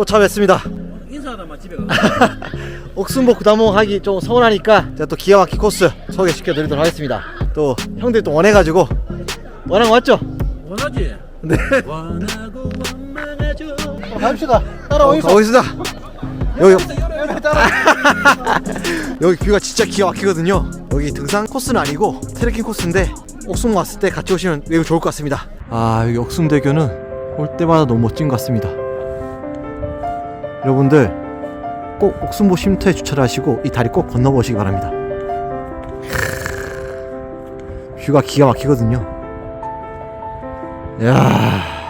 또 참했습니다. 인사하다만 집에 가. 옥순복 구단봉 하기 좀 서운하니까 제가 또 기가 막힌 코스 소개시켜 드리도록 하겠습니다. 또 형들이 또 원해가지고 원한 거 맞죠? 원하지? 네. 원하고 원망하죠. 갑시다. 따라오겠습니다. 가보겠습니다. 여기 여기 뷰가 진짜 기가 막히거든요. 여기 등산 코스는 아니고 트레킹 코스인데 옥순 왔을 때 같이 오시면 매우 좋을 것 같습니다. 아 여기 옥순대교는 올 때마다 너무 멋진 것 같습니다. 여러분들 꼭 옥순보 쉼터에 주차를 하시고 이 다리 꼭 건너보시기 바랍니다. 뷰가 기가 막히거든요. 야.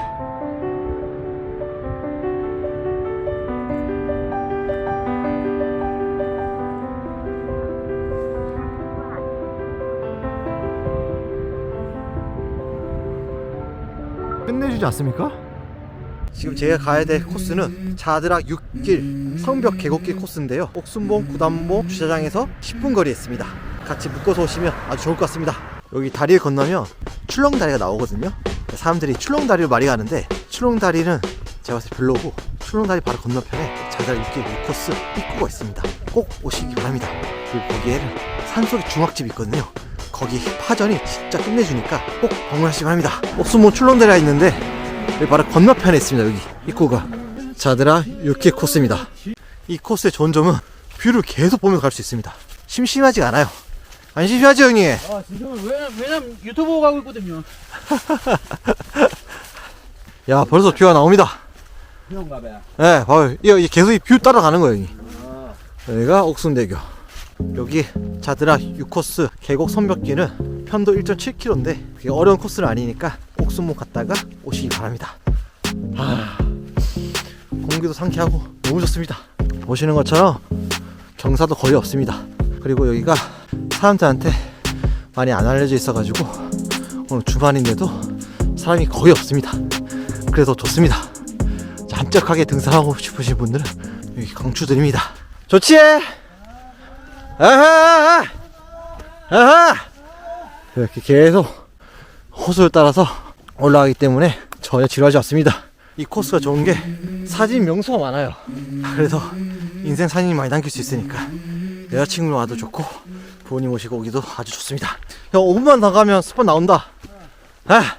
끝내주지 않습니까? 지금 제가 가야 될 코스는 자드락 6길 성벽 계곡길 코스인데요. 옥순봉 구단봉 주차장에서 10분 거리에 있습니다. 같이 묶어서 오시면 아주 좋을 것 같습니다. 여기 다리를 건너면 출렁다리가 나오거든요. 사람들이 출렁다리를 많이 가는데 출렁다리는 제가 봤을 때 별로고 출렁다리 바로 건너편에 자드락 6길 이 코스 입구가 있습니다. 꼭 오시기 바랍니다. 그리고 거기에는 산속에 중학집이 있거든요. 거기 파전이 진짜 끝내주니까 꼭 방문하시기 바랍니다. 옥순봉 출렁다리가 있는데 여기 바로 건너편에 있습니다. 여기 입구가 자드라 6길 코스입니다. 이 코스의 좋은 점은 뷰를 계속 보면서 갈 수 있습니다. 심심하지가 않아요. 안 심심하죠 형님? 아왜 왜냐면 유튜브 가고 있거든요. 야 벌써 뷰가 나옵니다. 그런가 봐. 네, 봐요. 이게 계속 이 뷰 따라가는 거예요. 형님. 여기가 옥순대교. 여기 자드라 6코스 계곡 선벽길은 편도 1.7km인데 그게 어려운 코스는 아니니까 옥순목 갔다가 오시기 바랍니다. 아, 공기도 상쾌하고 너무 좋습니다. 보시는 것처럼 경사도 거의 없습니다. 그리고 여기가 사람들한테 많이 안 알려져 있어가지고 오늘 주말인데도 사람이 거의 없습니다. 그래서 좋습니다. 자, 함짝하게 등산하고 싶으신 분들은 여기 강추드립니다. 좋지? 아하! 아하! 이렇게 계속 호수를 따라서 올라가기 때문에 전혀 지루하지 않습니다. 이 코스가 좋은 게 사진 명소가 많아요. 그래서 인생 사진이 많이 남길 수 있으니까 여자친구랑 와도 좋고 부모님 오시고 오기도 아주 좋습니다. 형 5분만 더 가면 스팟 나온다. 아,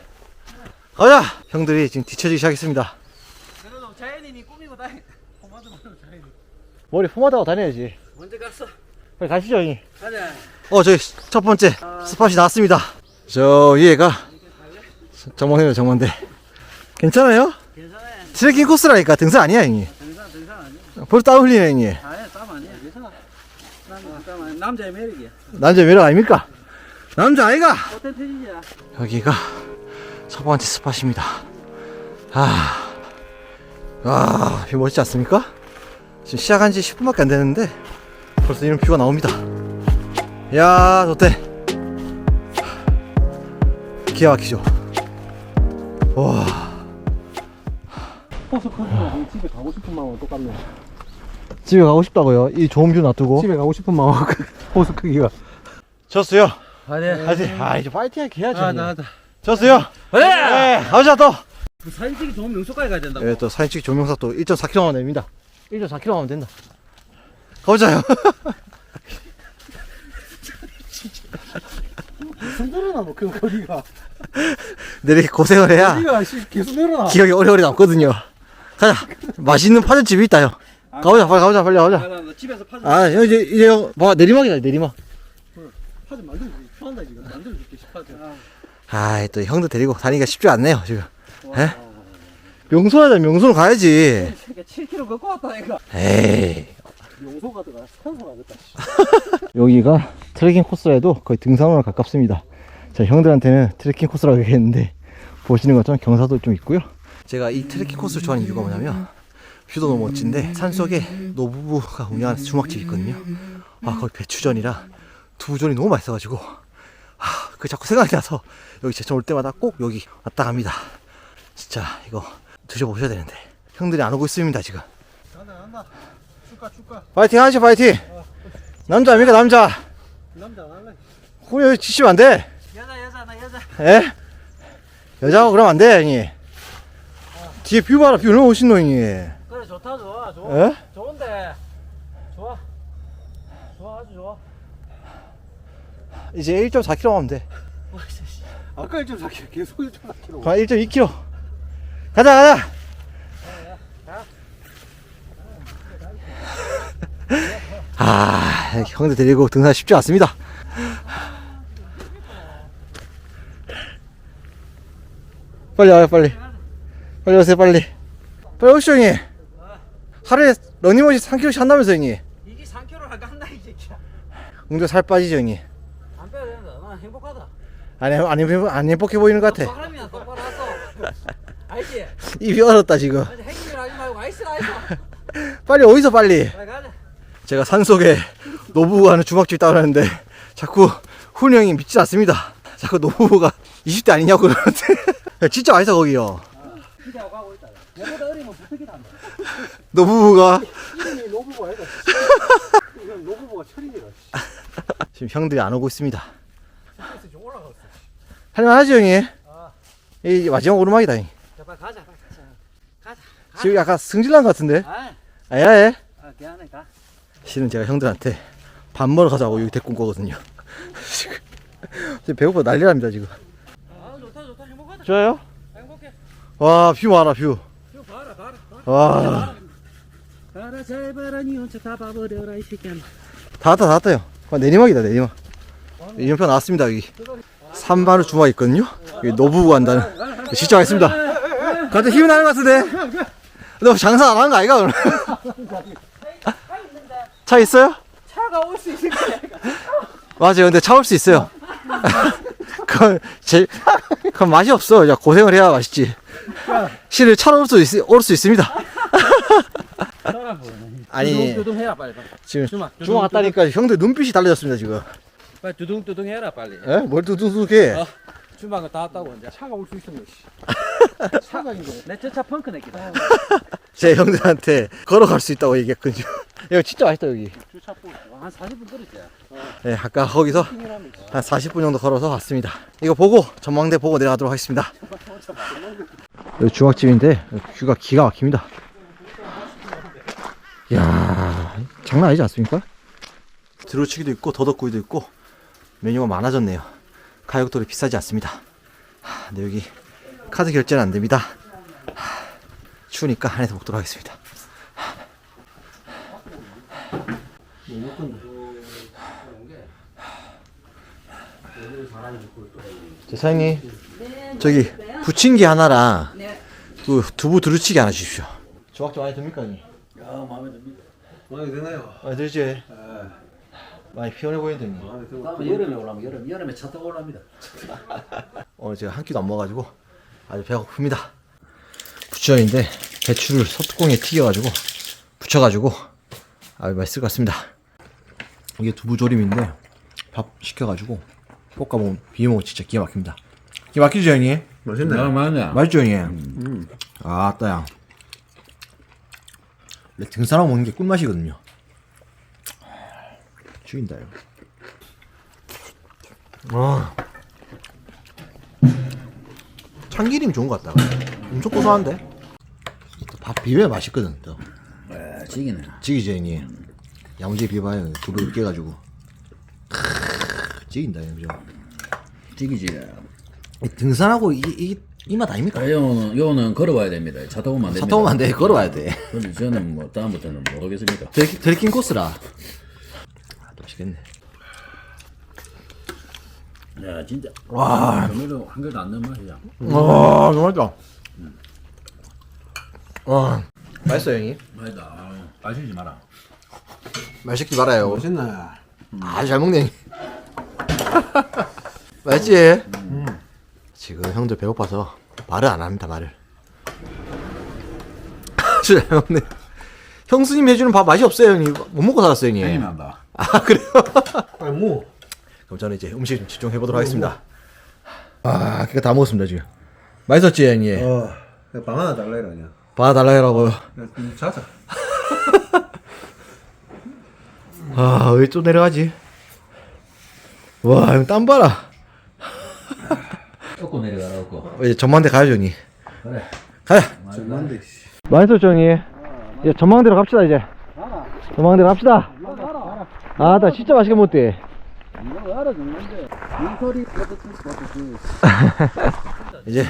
가자. 형들이 지금 뒤쳐지기 시작했습니다. 그래도 자연인이 꾸미고 다니. 포마드 바르고 자연인. 머리 포마드하고 다녀야지. 언제 갔어? 빨리 가시죠 형님. 가자. 어, 저기 첫 번째 스팟이 나왔습니다. 저 위에가 정망대입니다, 정망대. 괜찮아요? 괜찮아. 트레킹 코스라니까 등산 아니야, 형님. 등산 등산 아니야. 벌써 땀 흘리네, 형님. 아예 땀 아니야. 괜찮아. 땀, 땀 아니야. 남자의 매력이야. 남자 매력 아닙니까? 남자 아이가! 오텐티지야. 여기가 첫 번째 스팟입니다. 아, 와, 뷰 멋지지 않습니까? 지금 시작한 지 10분밖에 안 됐는데 벌써 이런 뷰가 나옵니다. 야, 좋대. 기가 막히죠? 와. 호수 크기가 집에 가고 싶은 마음은 똑같네. 집에 가고 싶다고요? 이 좋은 뷰 놔두고. 집에 가고 싶은 마음 호수 크기가. 졌어요. 아 네. 아직, 아, 이제 파이팅 해야지. 아 나다. 졌어요. 네. 네, 가보자 또. 그 사진 찍기 좋은 명소까지 가야 된다고. 예, 또 사진 찍기 조명사 또 1.4km만 됩니다. 1.4km 하면 된다. 가보자요. 계속 늘어나 뭐그 거리가. 내리 고생을 해야 거리가 씨, 계속 늘어나. 기억이 오래오래 남거든요. 가자. 맛있는 파전집이 있다, 형. 가보자, 빨리 가보자, 빨리 가보자. 아, 나, 나 집에서 파전 아, 형, 이제, 이제, 형, 봐, 내리막이다, 내리막. 파전 만들고 싶어한다 지금. 만들어줄게 싶어하지. 아, 또 형들 데리고 다니기가 쉽지 않네요, 지금. 에? 명소하자, 명소로 가야지. 그러니까 7km 걷고 왔다 이거. 에이. 용소가 들어가 산소가 됐다. 여기가 트레킹 코스라도 거의 등산로랑 가깝습니다. 자, 형들한테는 트레킹 코스라고 얘기했는데 보시는 것처럼 경사도 좀 있고요. 제가 이 트레킹 코스를 좋아하는 이유가 뭐냐면 뷰도 너무 멋진데 산속에 노부부가 운영하는 중학집이 있거든요. 아, 거기 배추전이랑 두부전이 너무 맛있어가지고 아, 그 자꾸 생각이 나서 여기 제천 올 때마다 꼭 여기 왔다 갑니다. 진짜 이거 드셔보셔야 되는데 형들이 안 오고 있습니다 지금. 간다 간다. 축가 축가. 파이팅 하시죠 파이팅. 남자 아닙니까 남자. 남자 안 할래. 우리 여기 지시면 안 돼. 예? 여자하고 그러면 안 돼, 형님. 뒤에 뷰 봐라, 뷰 너무 멋있노, 형님. 그래 좋다. 좋아 좋아 에? 좋은데 좋아 좋아 아주 좋아 이제 1.4km 하면 돼. 아까 1.4km 계속 1.4km. 가 1.2km. 가자 가자. 아 형들 데리고 등산 쉽지 않습니다. 빨리 와요 빨리. 빨리 오세요 빨리. 빨리 오시죠 형님. 하루에 러닝머신 3km씩 한다면서 형님. 이게 3kg를 간다 이 새끼야 웅도 살 빠지죠 형님. 안 빼야 된다 나 행복하다 안, 해- 안, 해- 안 행복해 보이는 것 같아. 사람이야 똑바로 왔어 알지? 입이 얼었다 지금. 아직 행위를 하지 말고 아이스 아이스 빨리 어디서 빨리. 빨리 가자 제가 산속에 노부부가 하는 주막집 따라하는데 자꾸 훈 형이 믿지 않습니다. 자꾸 노부부가 20대 아니냐고 그러는데 야, 진짜 맛있어 거기요. 기대하고 가고 있다 내보다 어리면 부탁이다 노부부가 이름이 노부부가 아니다. 이건 노부부가 철인이라. 지금 형들이 안 오고 있습니다. 스트레스 좀 올라갔어 할만하지 형이? 아. 이 마지막 오르막이다. 형. 자 빨리 가자 빨리 가자 가자 지금 약간 승질난 것 같은데? 아, 아야 해. 아 미안해 가 실은 제가 형들한테 밥 먹으러 가자고 여기 데리고 온 거거든요. 지금 지금 배고파 난리납니다 지금. 좋아요? 행복해 와뷰 봐라 뷰. 이거 봐라 봐라 와. 봐라 잘 봐라 니 혼자 다 봐버려라 이 새끼야. 다 왔다 다 왔다요 와, 내리막이다 내리막. 이름표 나왔습니다 여기. 3만원 주막 있거든요? 여기 노부부 한다는. 진짜 맛있습니다. 갑자기 힘이 나는 것 같은데? 너 장사 안 하는 거 아이가 오늘 차 있어요? 차가 올 수 있을 거야. 맞아요. 근데 차 올 수 있어요. 그건 제 그건 맛이 없어 야 고생을 해야 맛있지 실은 차로 올수 있, 올수 있습니다 아니 두둥 해라 빨리 빨리 지금 주막, 주막 왔다니까 형들 눈빛이 달라졌습니다 지금 빨리 두둥 두둥 해라 빨리 에? 뭘 두둑두둑해 어. 주막은 다 왔다고 이제 차가 올 수 있으면 씨. 차가 이거. 내저차 펑크 내기다 제 형들한테 걸어갈 수 있다고 얘기했거든요. 여기 진짜 맛있다 여기. 주차 포. 한 40분 걸었지 네, 아까 거기서 한 40분 정도 걸어서 왔습니다. 이거 보고 전망대 보고 내려가도록 하겠습니다. 여기 중학집인데 뷰가 기가 막힙니다. 이야, 장난 아니지 않습니까? 드로치기도 있고 더덕구이도 있고 메뉴가 많아졌네요. 가격도 비싸지 않습니다. 하, 근데 여기 카드 결제는 안 됩니다. 하, 추우니까 안에서 먹도록 하겠습니다. 저 사장님 저기 부침개 하나랑 그 두부 두루치기 하나 주십시오. 조각 좀 많이 듭니까, 니? 아 마음에 듭니다. 마음에 드나요? 많이 들지? 많이 피곤해 보이는데, 니? 마음에 들고. 다음에 여름에 올라면 여름 여름에 차 타고 올랍니다 오늘 제가 한 끼도 안 먹어가지고 아주 배가 고픕니다. 부추전인데 배추를 소뚜껑에 튀겨가지고 부쳐가지고 아주 맛있을 것 같습니다. 이게 두부조림인데 밥 시켜가지고 볶아 먹으면 비벼 먹으면 진짜 기가 막힙니다. 기가 막히죠 형님? 맛있네. 맞냐 맛있죠 형님? 아 따야. 원래 등산하고 먹는 게 꿀맛이거든요. 죽인다 이거. 아. 참기름 좋은 것 같다. 엄청 고소한데? 또밥 비벼야 맛있거든. 또. 아 지기네 지기죠 형님. 야무지게 비벼봐요. 두부 으깨 가지고. 형님. 지기지 이 등산하고 이이 맛 아닙니까? 요는 요는 걸어와야 됩니다 차 타고 안 차 됩니다 타고 안 돼. 걸어와야 돼. 근데 저는 뭐 다음부터는 모르겠습니다 들킨, 들킨 코스라. 아, 또 맛있겠네. 야 진짜 와, 조미료 한 개도 안 넣은 맛이야 와, 너무 맛있다. 와, 맛있어요, 형님? 맛있다 아, 빠지지 마라 맛있기 말아요. 맛있네. 아주 잘 먹네. 형님. 맛있지? 지금 형들 배고파서 말을 안 합니다, 말을. 잘 먹네. 형수님 해주는 밥 맛이 없어요, 형님. 못 먹고 살았어요, 형님. 난다 아, 그래요? 빨리 무. 그럼 저는 이제 음식 좀 집중해 보도록 하겠습니다. 아, 그거 다 먹었습니다, 지금. 맛있었지, 형님? 어. 방 하나 달라 그냥. 봐달라 해라고요. 자자. 아, 왜 또 내려가지? 와, 형땀 봐라. 꺾고 내려가라고 이제 전망대 가야죠, 형님. 그래 가자. 정만데. 맛있었죠, 형님? 이제 전망대로 갑시다 이제. 전망대로 갑시다 이거 알아. 아나 진짜 맛있게 먹었대 이거 알아. 이제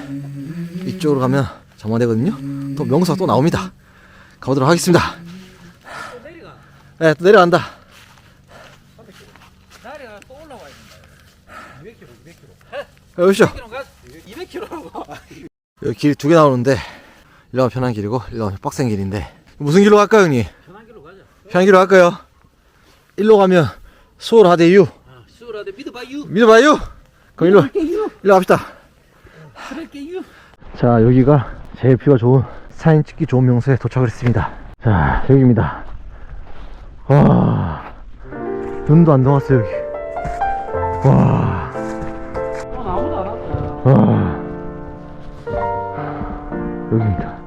이쪽으로 가면 전망대거든요 또 명소가 또 나옵니다 가보도록 하겠습니다 네, 또 내려간다 다리가 또 올라와야 된다. 200km, 200km. 야, 오시죠 200km라고. 여기 길 두 개 나오는데 일로 가면 편한 길이고 일로 가면 빡센 길인데 무슨 길로 갈까요 형님? 편한 길로 가자. 편한 길로 갈까요? 일로 가면 서울 하대유 아, 수월하대 믿어봐요. 믿어봐요 그럼 일로 일로 갑시다 그럴게요. 자 여기가 제일 뷰가 좋은 사진 찍기 좋은 명소에 도착을 했습니다 자 여기입니다 와 눈도 안 감았어요 여기 와. 와 여기입니다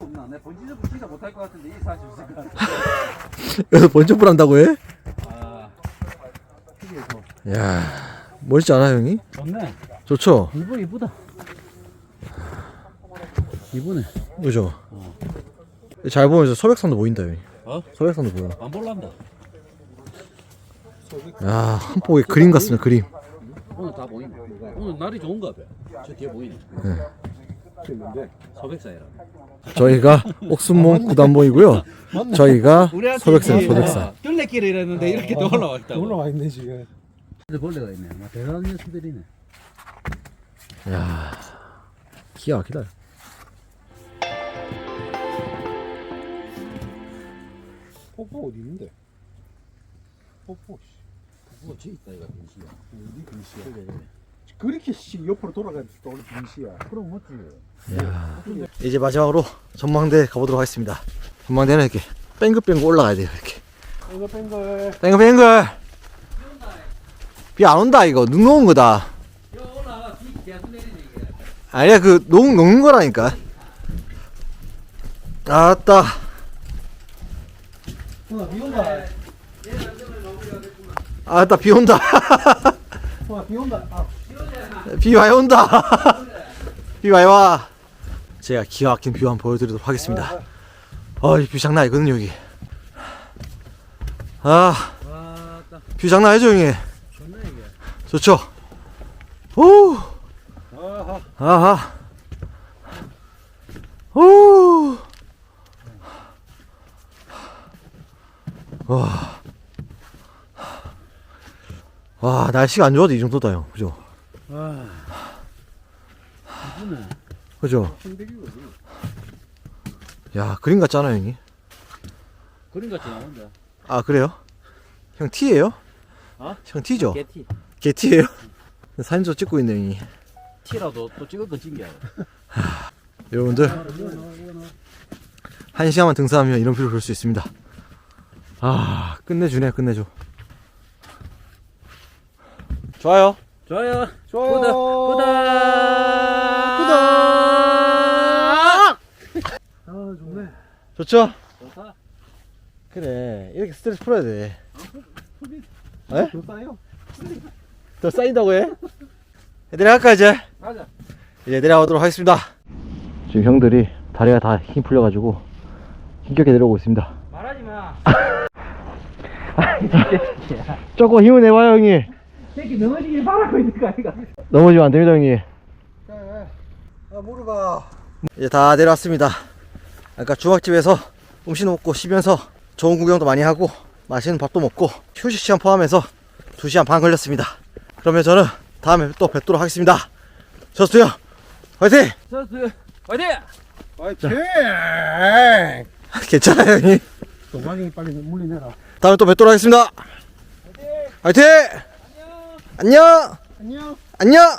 없나? 내 번지점프 진짜 못할 것 같은데 이 사실 있을 것 같아. 여기서 번쩍불 한다고 해? 아, 야 멋있지 않아요 형이? 좋네. 좋죠? 이거 이쁘다. 이쁘네. 그죠? 잘 보면 저 소백산도 보인다 여기 어? 소백산도 보여 안 볼란다. 야 한 폭의 그림 같습니다 그림 오늘 다 보이네. 오늘 날이 좋은가 봐. 저 뒤에 보이네. 네. 소백사이라. 저희가 옥순몽 구단봉이고요 저희가 소백산 소백산 둘레길을 이랬는데 이렇게 또 올라와 있다고. 올라와 있네 지금. 근데 벌레가 있네. 막 대단한 녀석들이네. 야 기가 막히다 뽀뽀 어디 있는데? 뽀뽀 씨. 그거 저 있다 이거 빈시야. 어디 글씨야? 그렇게 씨 옆으로 돌아가니까 우리 글씨야. 그럼 멋지. 이제 마지막으로 전망대 가보도록 하겠습니다 전망대는 이렇게 뺑글뺑글 올라가야 돼요 이렇게 뺀걸. 뺑글뺑글 비 안 온다 이거 눈 녹은 거다. 아니야 그 녹, 녹는 거라니까 아따 와, 비 온다. 아따 비 온다. 와, 비 온다. 아, 비 많이 온다. 비 많이 와. 제가 기가 막힌 뷰 한번 보여드리도록 하겠습니다. 아이뷰 장난 아니거든요 여기. 아뷰 와, 딱 장난 아니죠 형님. 좋죠? 오! 아하. 아하. 오! 와. 와, 날씨가 안 좋아도 이 정도다, 형. 그죠? 와. 이쁘네. 그죠? 야, 그림 같잖아, 형이. 그림 같이 나온다. 아, 그래요? 형 T예요? 어? 형 T죠? 개티. 걔 T예요? 사진도 찍고 있네, 형이. 티라도 또 찍을 건 찍냐. 여러분들, 한 시간만 등산하면 이런 뷰를 볼 수 있습니다. 아, 끝내주네, 끝내줘. 좋아요. 좋아요. 좋아요. 구독. 구독. 구독! 아, 좋네. 좋죠? 좋다. 그래, 이렇게 스트레스 풀어야 돼. 에? 더 싸요? 더 쌓인다고 해? 내려갈까, 이제? 가자. 이제 내려가도록 하겠습니다. 지금 형들이 다리가 다 힘 풀려가지고 힘겹게 내려오고 있습니다. 말하지 마. 조금 힘을 내봐요, 형님. 새끼 넘어지길 바라고 있는 거 아이가. 넘어지면 안 됩니다, 형님. 아, 물어봐. 이제 다 내려왔습니다. 아까 중학집에서 음식 먹고 쉬면서 좋은 구경도 많이 하고 맛있는 밥도 먹고 휴식 시간 포함해서 2시간 반 걸렸습니다. 그러면 저는 다음에 또 뵙도록 하겠습니다. 저수요 화이팅! 저스. 화이팅! 파이팅! 괜찮아요, 형님. 동방이 빨리 물리 내라. 다음에 또 뵙도록 하겠습니다. 화이팅! 안녕! 안녕. 안녕!